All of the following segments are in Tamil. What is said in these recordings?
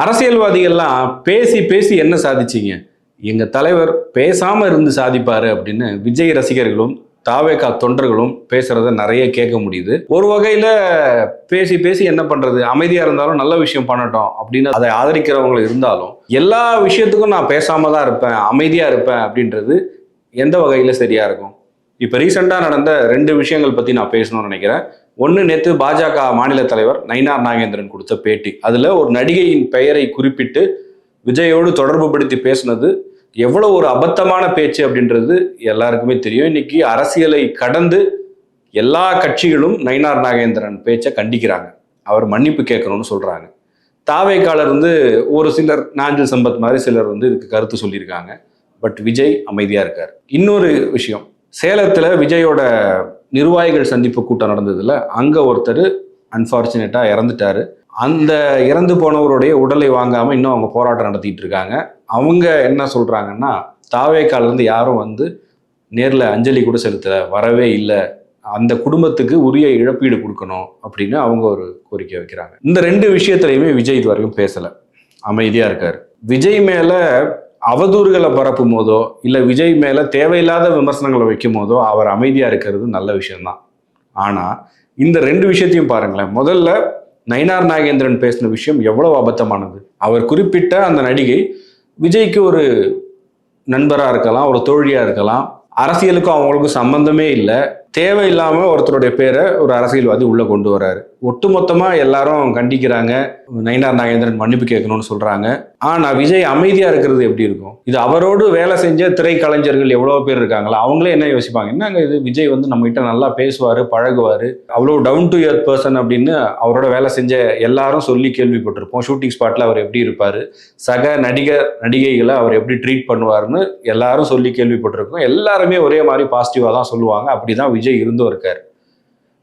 அரசியல்வாதிகள்லாம் பேசி பேசி என்ன சாதிச்சீங்க? எங்க தலைவர் பேசாம இருந்து சாதிப்பாரு அப்படின்னு விஜய் ரசிகர்களும் தாவேகா தொண்டர்களும் பேசுறத நிறைய கேட்க முடியுது. ஒரு வகையில பேசி பேசி என்ன பண்றது? அமைதியா இருந்தாலும் நல்ல விஷயம் பண்ணட்டும் அப்படின்னு அதை ஆதரிக்கிறவங்க இருந்தாலும் எல்லா விஷயத்துக்கும் நான் பேசாம தான் இருப்பேன் அமைதியா இருப்பேன் அப்படின்றது எந்த வகையில சரியா இருக்கும்? இப்போ ரீசெண்டாக நடந்த ரெண்டு விஷயங்கள் பற்றி நான் பேசணும்னு நினைக்கிறேன். ஒன்று நேற்று பாஜக மாநில தலைவர் நயினார் நாகேந்திரன் கொடுத்த பேட்டி. அதில் ஒரு நடிகையின் பெயரை குறிப்பிட்டு விஜயோடு தொடர்பு படுத்தி பேசினது எவ்வளோ ஒரு அபத்தமான பேச்சு அப்படின்றது எல்லாருக்குமே தெரியும். இன்னைக்கு அரசியலை கடந்து எல்லா கட்சிகளும் நயினார் நாகேந்திரன் பேச்சை கண்டிக்கிறாங்க. அவர் மன்னிப்பு கேட்கணும்னு சொல்கிறாங்க தாவேக்காலர் வந்து ஒரு சிலர் நாஞ்சில் சம்பத் மாதிரி சிலர் வந்து இதுக்கு கருத்து சொல்லியிருக்காங்க. பட் விஜய் அமைதியாக இருக்கார். இன்னொரு விஷயம் சேலத்தில் விஜயோட நிர்வாகிகள் சந்திப்பு கூட்டம் நடந்ததுல அங்கே ஒருத்தர் அன்ஃபார்ச்சுனேட்டாக இறந்துட்டாரு. அந்த இறந்து போனவருடைய உடலை வாங்காமல் இன்னும் அவங்க போராட்டம் நடத்திட்டு இருக்காங்க. அவங்க என்ன சொல்கிறாங்கன்னா தாவேக்காலேருந்து யாரும் வந்து நேரில் அஞ்சலி கூட செலுத்தலை வரவே இல்லை. அந்த குடும்பத்துக்கு உரிய இழப்பீடு கொடுக்கணும் அப்படின்னு அவங்க ஒரு கோரிக்கை வைக்கிறாங்க. இந்த ரெண்டு விஷயத்துலையுமே விஜய் இது வரைக்கும் பேசலை. அமைதியாக இருக்கார். விஜய் மேலே அவதூறுகளை பரப்பும் போதோ இல்லை விஜய் மேலே தேவையில்லாத விமர்சனங்களை வைக்கும் போதோ அவர் அமைதியாக இருக்கிறது நல்ல விஷயம்தான். ஆனால் இந்த ரெண்டு விஷயத்தையும் பாருங்களேன். முதல்ல நயினார் நாகேந்திரன் பேசின விஷயம் எவ்வளவு அபத்தமானது. அவர் குறிப்பிட்ட அந்த நடிகை விஜய்க்கு ஒரு நண்பராக இருக்கலாம் ஒரு தோழியாக இருக்கலாம். அரசியலுக்கும் அவங்களுக்கும் சம்பந்தமே இல்லை. தேவையில்லாமல் ஒருத்தருடைய பேரை ஒரு அரசியல்வாதி உள்ளே கொண்டு வராரு. ஒட்டுமொத்தமாக எல்லாரும் கண்டிக்கிறாங்க நயினார் நாகேந்திரன் மன்னிப்பு கேட்கணும்னு சொல்கிறாங்க ஆனால் விஜய் அமைதியாக இருக்கிறது எப்படி இருக்கும்? இது அவரோடு வேலை செஞ்ச திரைக்கலைஞர்கள் எவ்வளோ பேர் இருக்காங்களா? அவங்களே என்ன யோசிப்பாங்க? என்னங்க இது? விஜய் வந்து நம்மகிட்ட நல்லா பேசுவார் பழகுவார். அவ்வளோ டவுன் டு எர்த் பர்சன் அப்படின்னு அவரோட வேலை செஞ்ச எல்லாரும் சொல்லி கேள்விப்பட்டிருப்போம். ஷூட்டிங் ஸ்பாட்டில் அவர் எப்படி இருப்பார்? சக நடிகர் நடிகைகளை அவர் எப்படி ட்ரீட் பண்ணுவார்னு எல்லாரும் சொல்லி கேள்விப்பட்டிருக்கோம். எல்லாருமே ஒரே மாதிரி பாசிட்டிவாக தான் சொல்லுவாங்க. அப்படி தான் விஜய் இருந்தும் இருக்கார்.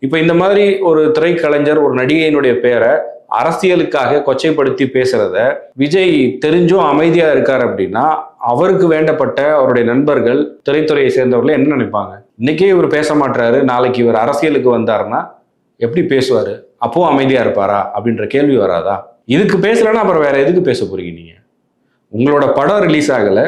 இப்போ இந்த மாதிரி ஒரு திரைக்கலைஞர் ஒரு நடிகையினுடைய பேரை அரசியலுக்காக கொச்சைப்படுத்தி பேசுறத விஜய் தெரிஞ்சும் அமைதியா இருக்கார் அப்படின்னா அவருக்கு வேண்டப்பட்ட அவருடைய நண்பர்கள் திரைத்துறையை சேர்ந்தவர்கள் என்ன நினைப்பாங்க? இன்னைக்கே இவர் பேச மாட்டாரு நாளைக்கு இவர் அரசியலுக்கு வந்தாருன்னா எப்படி பேசுவாரு? அப்போ அமைதியா இருப்பாரா? அப்படின்ற கேள்வி வராதா? இதுக்கு பேசலைன்னா அப்புறம் வேற எதுக்கு பேச போறீங்க நீங்க? உங்களோட படம் ரிலீஸ் ஆகலை.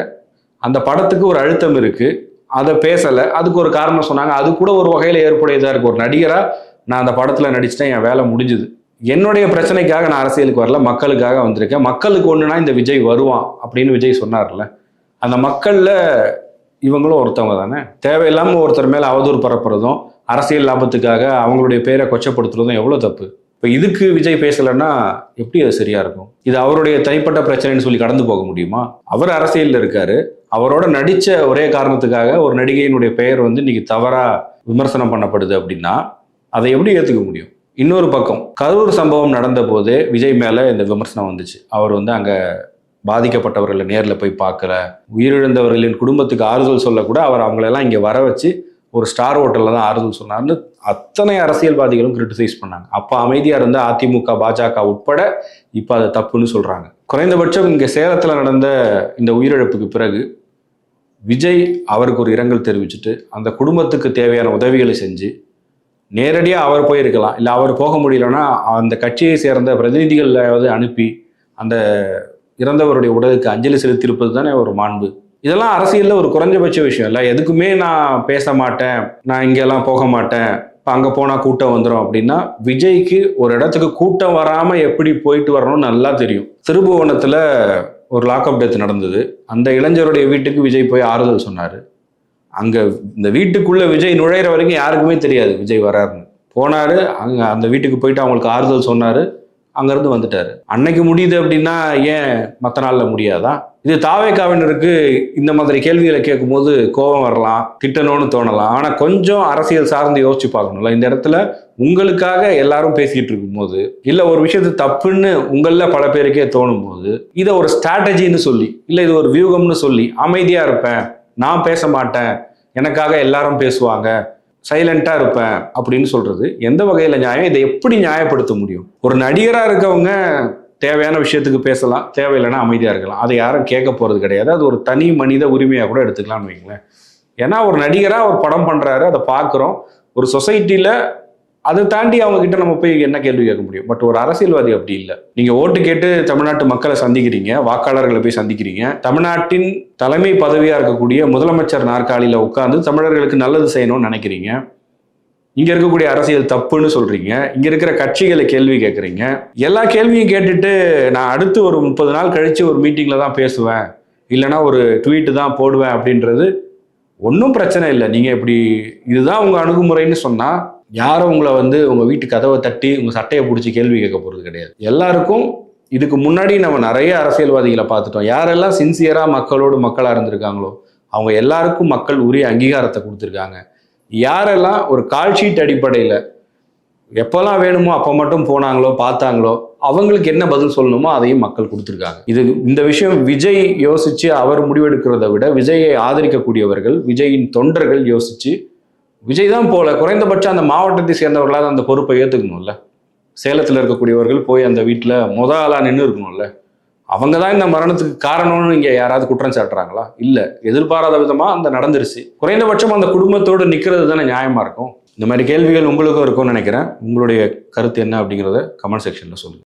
அந்த படத்துக்கு ஒரு அழுத்தம் இருக்குது அதை பேசலை. அதுக்கு ஒரு காரணம் சொன்னாங்க. அது கூட ஒரு வகையில் ஏற்புடையதாக இருக்கு. ஒரு நடிகராக நான் அந்த படத்தில் நடிச்சிட்டேன் என் வேலை முடிஞ்சுது. என்னுடைய பிரச்சனைக்காக நான் அரசியலுக்கு வரல மக்களுக்காக வந்திருக்கேன். மக்களுக்கு ஒன்றுனா இந்த விஜய் வருவான் அப்படின்னு விஜய் சொன்னார்ல. அந்த மக்களில் இவங்களும் ஒருத்தவங்க தானே. தேவையில்லாமல் ஒருத்தர் மேலே அவதூறு பரப்புறதும் அரசியல் லாபத்துக்காக அவங்களுடைய பேரை கொச்சப்படுத்துறதும் எவ்வளோ தப்பு? இப்போ இதுக்கு விஜய் பேசலைன்னா எப்படி அது சரியா இருக்கும்? இது அவருடைய தனிப்பட்ட பிரச்சனைன்னு சொல்லி கடந்து போக முடியுமா? அவர் அரசியலில் இருக்காரு. அவரோட நடித்த ஒரே காரணத்துக்காக ஒரு நடிகையினுடைய பெயர் வந்து இன்னைக்கு தவறாக விமர்சனம் பண்ணப்படுது அப்படின்னா அதை எப்படி ஏற்றுக்க முடியும்? இன்னொரு பக்கம் கரூர் சம்பவம் நடந்த போது விஜய் மேலே இந்த விமர்சனம் வந்துச்சு. அவர் வந்து அங்கே பாதிக்கப்பட்டவர்களை நேரில் போய் பார்க்கல. உயிரிழந்தவர்களின் குடும்பத்துக்கு ஆறுதல் சொல்லக்கூட அவர் அவங்களெல்லாம் இங்கே வர வச்சு ஒரு ஸ்டார் ஹோட்டலில் தான் ஆறுதல் சொன்னார்னு அத்தனை அரசியல்வாதிகளும் கிரிட்டிசைஸ் பண்ணாங்க. அப்போ அமைதியாக இருந்த அதிமுக பாஜக உட்பட இப்போ அது தப்புன்னு சொல்கிறாங்க குறைந்தபட்சம் இங்கே சேலத்தில் நடந்த இந்த உயிரிழப்புக்கு பிறகு விஜய் அவருக்கு ஒரு இரங்கல் தெரிவிச்சுட்டு அந்த குடும்பத்துக்கு தேவையான உதவிகளை செஞ்சு நேரடியாக அவர் போயிருக்கலாம். இல்லை அவர் போக முடியலன்னா அந்த கட்சியை சேர்ந்த பிரதிநிதிகளாவது அனுப்பி அந்த இறந்தவருடைய உடலுக்கு அஞ்சலி செலுத்தியிருப்பது தானே ஒரு மாண்பு. இதெல்லாம் அரசியலில் ஒரு குறைஞ்சபட்ச விஷயம் இல்லை. எதுக்குமே நான் பேச மாட்டேன். நான் இங்கெல்லாம் போக மாட்டேன். இப்போ அங்கே போனால் கூட்டம் வந்துடும் அப்படின்னா விஜய்க்கு ஒரு இடத்துக்கு கூட்டம் வராமல் எப்படி போயிட்டு வரணும்னு நல்லா தெரியும். திருபுவனத்தில் ஒரு லாக்அப் டெத் நடந்தது. அந்த இளைஞருடைய வீட்டுக்கு விஜய் போய் ஆறுதல் சொன்னார். அங்கே இந்த வீட்டுக்குள்ளே விஜய் நுழையிற வரைக்கும் யாருக்குமே தெரியாது விஜய் வராருன்னு. போனார் அங்கே அந்த வீட்டுக்கு போயிட்டு அவங்களுக்கு ஆறுதல் சொன்னார். அங்கேருந்து வந்துட்டார். அன்னைக்கு முடியுது அப்படின்னா ஏன் மற்ற நாளில் முடியாதா? இது தாவேக்காவினருக்கு இந்த மாதிரி கேள்விகளை கேட்கும்போது கோபம் வரலாம் திட்டணும்னு தோணலாம். ஆனால் கொஞ்சம் அரசியல் சார்ந்து யோசிச்சு பார்க்கணும்ல. இந்த இடத்துல உங்களுக்காக எல்லாரும் பேசிக்கிட்டு இருக்கும்போது இல்லை ஒரு விஷயத்து தப்புன்னு உங்களில் பல பேருக்கே தோணும் போது இதை ஒரு ஸ்ட்ராட்டஜின்னு சொல்லி இல்லை இது ஒரு வியூகம்னு சொல்லி அமைதியாக இருப்பேன் நான் பேச மாட்டேன் எனக்காக எல்லாரும் பேசுவாங்க சைலண்டாக இருப்பேன் அப்படின்னு சொல்கிறது எந்த வகையில் நியாயம்? இதை எப்படி நியாயப்படுத்த முடியும்? ஒரு நடிகராக இருக்கவங்க தேவையான விஷயத்துக்கு பேசலாம். தேவையில்லைன்னா அமைதியாக இருக்கலாம். அதை யாரும் கேட்க போகிறது கிடையாது. அது ஒரு தனி மனித உரிமையாக கூட எடுத்துக்கலாம்னு வைங்களேன். ஏன்னா ஒரு நடிகராக ஒரு படம் பண்ணுறாரு அதை பார்க்குறோம். ஒரு சொசைட்டியில் அதை தாண்டி அவங்க கிட்ட நம்ம போய் என்ன கேள்வி கேட்க முடியும்? பட் ஒரு அரசியல்வாதி அப்படி இல்லை. நீங்க ஓட்டு கேட்டு தமிழ்நாட்டு மக்களை சந்திக்கிறீங்க வாக்காளர்களை போய் சந்திக்கிறீங்க தமிழ்நாட்டின் தலைமை பதவியா இருக்கக்கூடிய முதலமைச்சர் நாற்காலியில உட்கார்ந்து தமிழர்களுக்கு நல்லது செய்யணும்னு நினைக்கிறீங்க. இங்க இருக்கக்கூடிய அரசியல் தப்புன்னு சொல்றீங்க. இங்க இருக்கிற கட்சிகளை கேள்வி கேட்குறீங்க. எல்லா கேள்வியும் கேட்டுட்டு நான் அடுத்து ஒரு முப்பது நாள் கழிச்சு ஒரு மீட்டிங்ல தான் பேசுவேன். இல்லைன்னா ஒரு ட்வீட்டு தான் போடுவேன் அப்படின்றது ஒன்றும் பிரச்சனை இல்லை. நீங்க இப்படி இதுதான் உங்க அணுகுமுறைன்னு சொன்னா யாரும் உங்களை வந்து உங்கள் வீட்டு கதவை தட்டி உங்கள் சட்டையை பிடிச்சி கேள்வி கேட்க போகிறது கிடையாது. எல்லாருக்கும் இதுக்கு முன்னாடி நம்ம நிறைய அரசியல்வாதிகளை பார்த்துட்டோம். யாரெல்லாம் சின்சியராக மக்களோடு மக்களாக இருந்திருக்காங்களோ அவங்க எல்லாருக்கும் மக்கள் உரிய அங்கீகாரத்தை கொடுத்துருக்காங்க. யாரெல்லாம் ஒரு கால்ஷீட் அடிப்படையில் எப்போல்லாம் வேணுமோ அப்போ மட்டும் போனாங்களோ பார்த்தாங்களோ அவங்களுக்கு என்ன பதில் சொல்லணுமோ அதையும் மக்கள் கொடுத்துருக்காங்க. இது இந்த விஷயம் விஜய் யோசிச்சு அவர் முடிவெடுக்கிறத விட விஜயை ஆதரிக்கக்கூடியவர்கள் விஜயின் தொண்டர்கள் யோசிச்சு விஜய் தான் போல. குறைந்தபட்சம் அந்த மாவட்டத்தை சேர்ந்தவர்களாவது அந்த பொறுப்பை ஏற்றுக்கணும்ல சேலத்தில் இருக்கக்கூடியவர்கள் போய் அந்த வீட்டில் முத ஆளாக நின்று இருக்கணும்ல. அவங்க தான் இந்த மரணத்துக்கு காரணம்னு இங்கே யாராவது குற்றம் சாட்டுறாங்களா? இல்லை. எதிர்பாராத விதமாக அந்த நடந்துருச்சு. குறைந்தபட்சம் அந்த குடும்பத்தோடு நிற்கிறது தானே நியாயமாக இருக்கும்? இந்த மாதிரி கேள்விகள் உங்களுக்கும் இருக்கும்னு நினைக்கிறேன். உங்களுடைய கருத்து என்ன அப்படிங்கிறத கமெண்ட் செக்ஷனில் சொல்லுங்கள்